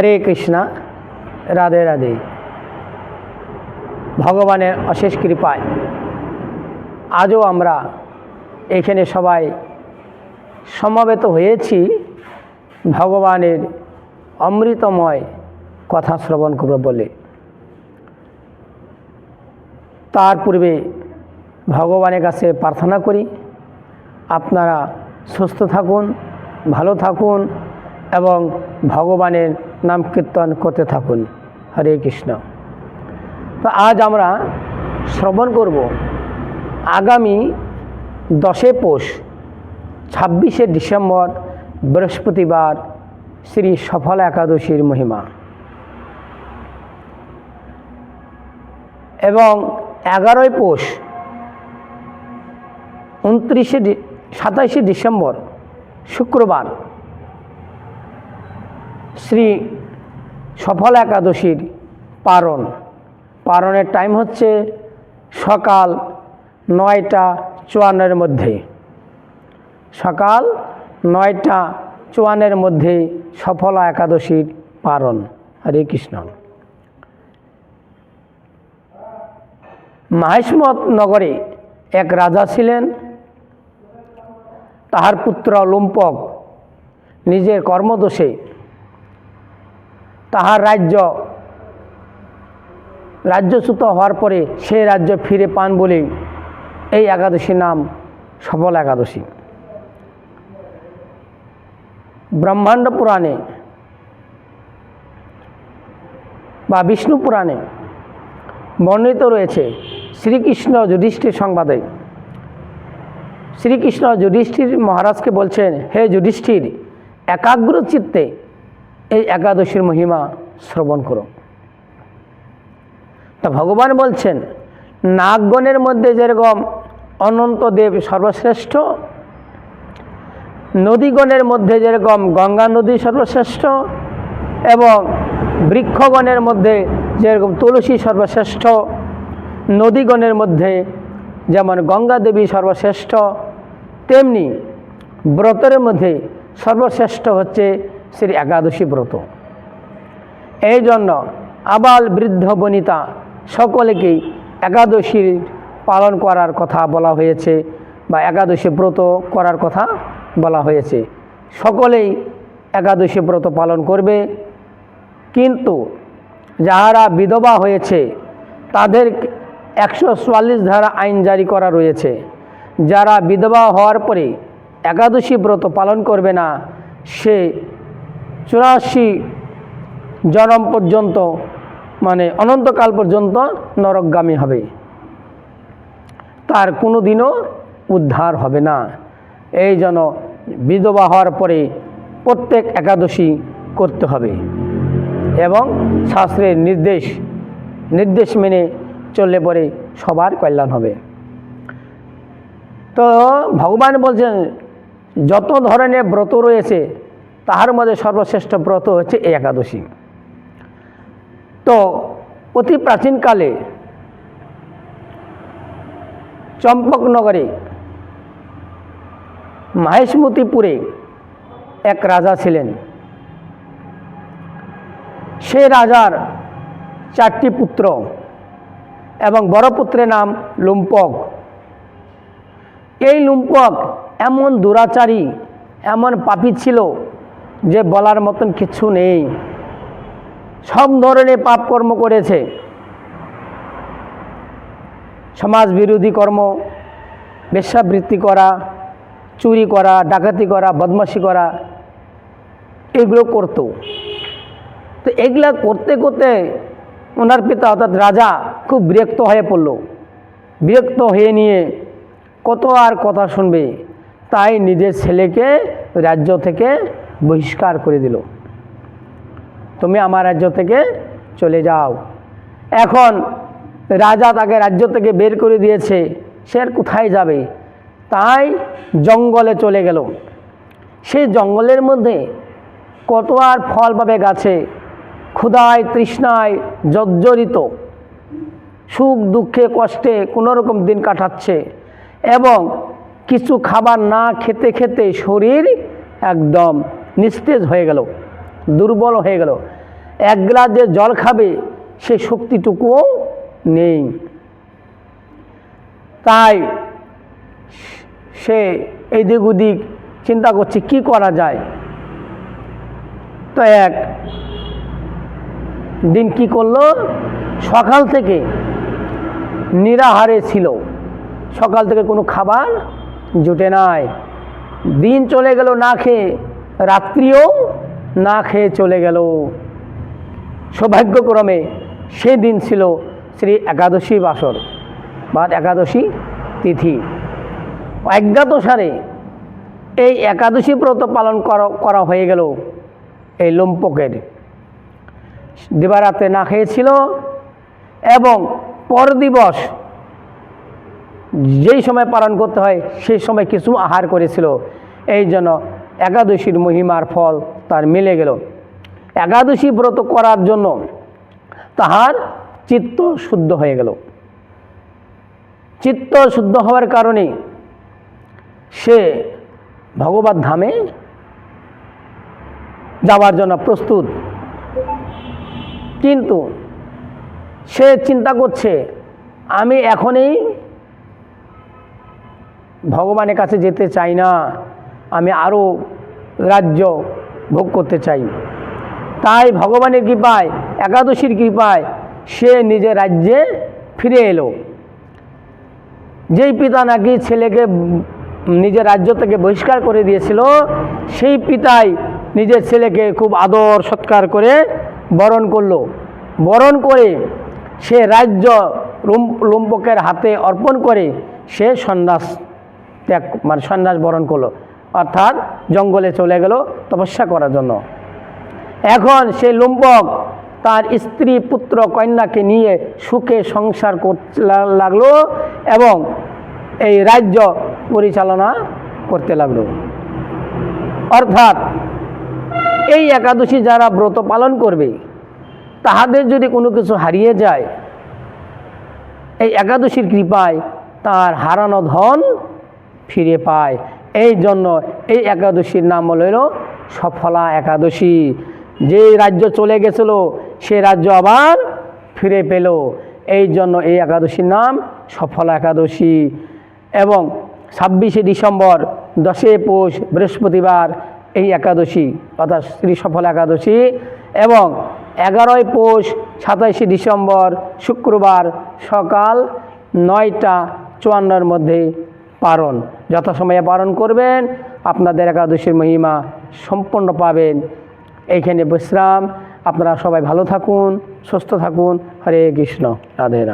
হরে কৃষ্ণা, রাধে রাধে। ভগবানের অশেষ কৃপায়, আজও আমরা এখানে সবাই সমাবেত হয়েছি ভগবানের অমৃতময় কথা শ্রবণ করব বলে। তার পূর্বে ভগবানের কাছে প্রার্থনা করি, আপনারা সুস্থ থাকুন, ভালো থাকুন এবং ভগবানের নাম কীর্তন করতে থাকুন। হরে কৃষ্ণ। তো আজ আমরা শ্রবণ করব আগামী দশে পৌষ, ছাব্বিশে ডিসেম্বর, বৃহস্পতিবার, শ্রী সফলা একাদশীর মহিমা। এবং এগারোই পৌষ, উনত্রিশে সাতাশে ডিসেম্বর, শুক্রবার শ্রী সফল একাদশীর পারণ। পারণের টাইম হচ্ছে সকাল নয়টা চুয়ান্নের মধ্যে। সকাল নয়টা চুয়ান্নের মধ্যে সফলা একাদশীর পারণ। হরে কৃষ্ণ। মাহেশমত নগরে এক রাজা ছিলেন। তাহার পুত্র লুম্পক নিজের কর্মদোষে তাহার রাজ্য, রাজ্যচ্যুত হওয়ার পরে সে রাজ্য ফিরে পান বলেই এই একাদশীর নাম সফল একাদশী। ব্রহ্মাণ্ড পুরাণে বা বিষ্ণু পুরাণে বর্ণিত রয়েছে শ্রীকৃষ্ণ যুধিষ্ঠির সংবাদে। শ্রীকৃষ্ণ যুধিষ্ঠির মহারাজকে বলছেন, হে যুধিষ্ঠির একাগ্র চিত্তে এই একাদশীর মহিমা শ্রবণ করো। তা ভগবান বলছেন, নাগগণের মধ্যে যেরকম অনন্ত দেব সর্বশ্রেষ্ঠ, নদীগণের মধ্যে যেরকম গঙ্গা নদী সর্বশ্রেষ্ঠ এবং বৃক্ষগণের মধ্যে যেরকম তুলসী সর্বশ্রেষ্ঠ, নদীগণের মধ্যে যেমন গঙ্গা দেবী সর্বশ্রেষ্ঠ, তেমনি ব্রতের মধ্যে সর্বশ্রেষ্ঠ হচ্ছে শ্রী একাদশী ব্রত। এই জন্য আবাল বৃদ্ধ বনিতা সকলেকেই একাদশীর পালন করার কথা বলা হয়েছে বা একাদশী ব্রত করার কথা বলা হয়েছে। সকলেই একাদশী ব্রত পালন করবে। কিন্তু যাহারা বিধবা হয়েছে, তাদের একশো চুয়াল্লিশ ধারা আইন জারি করা রয়েছে। যারা বিধবা হওয়ার পরে একাদশী ব্রত পালন করবে না, সে চুরাশি জনম পর্যন্ত মানে অনন্তকাল পর্যন্ত নরকগামী হবে। তার কোনো দিনও উদ্ধার হবে না। এই জন্য বিধবা হওয়ার পরে প্রত্যেক একাদশী করতে হবে এবং শাস্ত্রের নির্দেশ নির্দেশ মেনে চললে পরে সবার কল্যাণ হবে। তো ভগবান বলছেন, যত ধরনের ব্রত রয়েছে তাহার মধ্যে সর্বশ্রেষ্ঠ ব্রত হচ্ছে এই একাদশী। তো অতি প্রাচীনকালে চম্পকনগরে মাহেশমতিপুরে এক রাজা ছিলেন। সে রাজার চারটি পুত্র এবং বড় পুত্রের নাম লুম্পক। এই লুম্পক এমন দুরাচারী, এমন পাপী ছিল যে বলার মতন কিছু নেই। সব ধরনের পাপ কর্ম করেছে। সমাজ বিরোধী কর্ম, বেশ্যাবৃত্তি করা, চুরি করা, ডাকাতি করা, বদমাশি করা, এগুলো করতো। তো এগুলা করতে করতে ওনার পিতা অর্থাৎ রাজা খুব বিরক্ত হয়ে পড়ল। বিরক্ত হয়ে নিয়ে কত আর কথা শুনবে? তাই নিজের ছেলেকে রাজ্য থেকে বহিষ্কার করে দিল। তুমি আমার রাজ্য থেকে চলে যাও। এখন রাজা তাকে রাজ্য থেকে বের করে দিয়েছে, সে আর কোথায় যাবে? তাই জঙ্গলে চলে গেল। সেই জঙ্গলের মধ্যে কত আর ফল পাবে গাছে? ক্ষুধায়, তৃষ্ণায় জর্জরিত। সুখ, দুঃখে, কষ্টে কোনো রকম দিন কাটাচ্ছে এবং কিছু খাবার না খেতে খেতে শরীর একদম নিস্তেজ হয়ে গেল, দুর্বল হয়ে গেল। এক গ্লাস যে জল খাবে, সে শক্তিটুকুও নেই। তাই সে এদিক ওদিক চিন্তা করছে, কি করা যায়? তো এক দিন কি করল? সকাল থেকে নিরাহারে ছিল। সকাল থেকে কোনো খাবার জুটে নাই। দিন চলে গেল না খেয়ে রাত্রিও না খেয়ে চলে গেল। সৌভাগ্যক্রমে সেই দিন ছিল শ্রী একাদশী বাসর বা একাদশী তিথি। অজ্ঞাত সারে এই একাদশী ব্রত পালন করা হয়ে গেল এই লোম্পকের। দিবারাতে না খেয়েছিল এবং পর দিবস যেই সময় পালন করতে হয় সেই সময় কিছু আহার করেছিল। এই জন্য একাদশীর মহিমার ফল তার মিলে গেল। একাদশী ব্রত করার জন্য তাহার চিত্ত শুদ্ধ হয়ে গেল। চিত্ত শুদ্ধ হওয়ার কারণে সে ভগবত ধামে যাওয়ার জন্য প্রস্তুত। কিন্তু সে চিন্তা করছে, আমি এখনই ভগবানের কাছে যেতে চাই না। আমি আরও রাজ্য ভোগ করতে চাই। তাই ভগবানের কৃপায়, একাদশীর কৃপায় সে নিজের রাজ্যে ফিরে এলো। যেই পিতা নাকি ছেলেকে নিজের রাজ্য থেকে বহিষ্কার করে দিয়েছিল, সেই পিতাই নিজের ছেলেকে খুব আদর সৎকার করে বরণ করল। বরণ করে সে রাজ্য লুম্পকের হাতে অর্পণ করে সে সন্ন্যাস ত্যাগ মানে সন্ন্যাস বরণ করল। অর্থাৎ জঙ্গলে চলে গেল তপস্যা করার জন্য। এখন সে লুম্পক তার স্ত্রী পুত্র কন্যাকে নিয়ে সুখে সংসার করতে লাগল এবং এই রাজ্য পরিচালনা করতে লাগল। অর্থাৎ এই একাদশী যারা ব্রত পালন করবে, তাহাদের যদি কোনো কিছু হারিয়ে যায়, এই একাদশীর কৃপায় তার হারানো ধন ফিরে পায়। এই জন্য এই একাদশীর নাম হলো সফলা একাদশী। যে রাজ্য চলে গেছিল, সে রাজ্য আবার ফিরে পেল। এই জন্য এই একাদশীর নাম সফলা একাদশী। এবং ছাব্বিশে ডিসেম্বর, দশে পৌষ বৃহস্পতিবার এই একাদশী, অর্থাৎ শ্রী সফল একাদশী। এবং এগারোই পৌষ সাতাইশে ডিসেম্বর, শুক্রবার সকাল নয়টা চুয়ান্নর মধ্যে পালন। যথাসময়ে পালন করবেন, আপনাদের একাদশীর মহিমা সম্পন্ন পাবেন। এইখানে বিশ্রাম। আপনারা সবাই ভালো থাকুন, সুস্থ থাকুন। হরে কৃষ্ণ। রাধে রাধে।